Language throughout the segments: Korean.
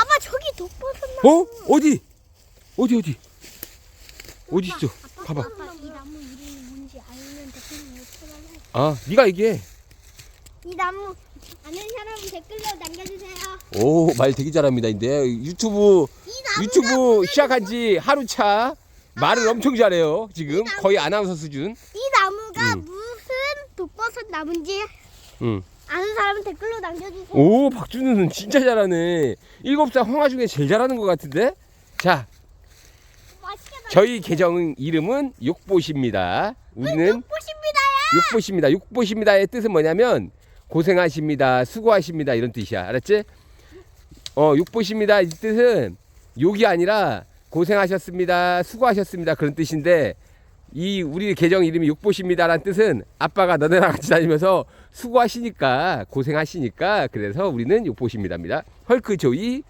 아빠 저기 독버섯 나무. 어? 어디? 어디 어디? 어디 있어? 가봐. 아빠 이 나무 이름이 뭔지 알면 댓글로. 아, 네가 얘기해. 이 나무 아는 사람 댓글로 남겨주세요. 오, 말 되게 잘합니다. 근데 유튜브 이 유튜브 시작한 지 하루 차. 말을 엄청 잘해요. 지금 거의 아나운서 수준. 이 나무가 음. 무슨 독버섯 나무인지 응. 아는 사람 댓글로 남겨주세요. 오, 박준우는 진짜 잘하네. 일곱 살 홍아 중에 제일 잘하는 것 같은데. 자, 저희 계정 이름은 욕보십니다. 우리는 보십니다요. 욕보십니다. 욕보십니다의 뜻은 뭐냐면 고생하십니다. 수고하십니다. 이런 뜻이야. 알았지? 어, 욕보십니다. 이 뜻은 욕이 아니라 고생하셨습니다. 수고하셨습니다. 그런 뜻인데 이 우리 계정 이름이 욕보십니다라는 뜻은 아빠가 너네랑 같이 다니면서 수고하시니까 고생하시니까 그래서 우리는 욕보십니다입니다. 헐크 조이. 이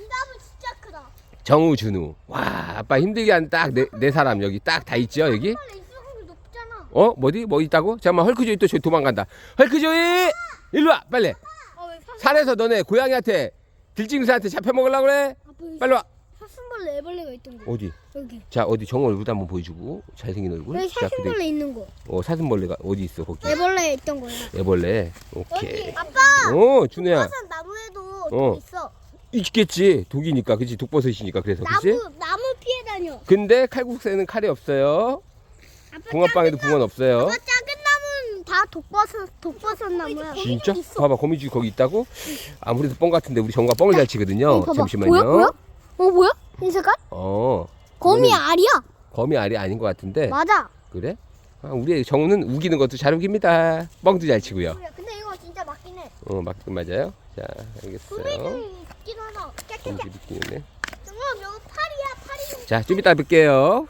나무 진짜 크다. 정우 준우. 와 아빠 힘들게 한 딱네 네 사람 여기 딱 다 있죠 여기? 빨리 높잖아. 어? 뭐디 뭐 있다고? 잠깐만 헐크 조이 또 저기 도망간다. 헐크 조이! 일로 와 빨리. 어왜 산에서 너네 고양이한테 들짐승한테 잡혀 먹으려고 그래? 여기 빨리 와 사슴벌레 애벌레가 있던 거. 어디 여기. 자 어디 정우 얼굴 한번 보여주고 잘생긴 얼굴 여기 자 그대 사슴벌레 있는 거. 어 사슴벌레가 어디 있어 거기 애벌레 있던 거야. 애벌레 오케이 아빠. 어 준우야 버섯 나무에도 어. 독 있어. 있겠지 독이니까 그치 독버섯이니까 그래서 그치 나무 나무 피해 다녀. 근데 칼국수에는 칼이 없어요 아빠 붕어빵에도 붕어는 없어요 아빠 작은 나무는 다 독버섯 독버섯 나무야. 진짜? 봐봐 거미줄 거기 있다고? 아무래도 뻥 같은데 우리 정과 뻥을 잘 치거든요. 어, 봐봐. 잠시만요. 뭐야? 뭐야? 어 뭐야? 흰 색깔? 어 거미 알이야. 거미 알이 아닌 것 같은데 맞아. 그래? 아, 우리 정우는 우기는 것도 잘 우깁니다. 뻥도 잘 치고요. 그래, 근데 이거 진짜 맞긴 해. 어 맞, 맞아요. 자 알겠어요. 거미줄 있긴 하다. 깨끗해. 그럼 여기 팔이야 팔이. 자좀 이따 뵐게요.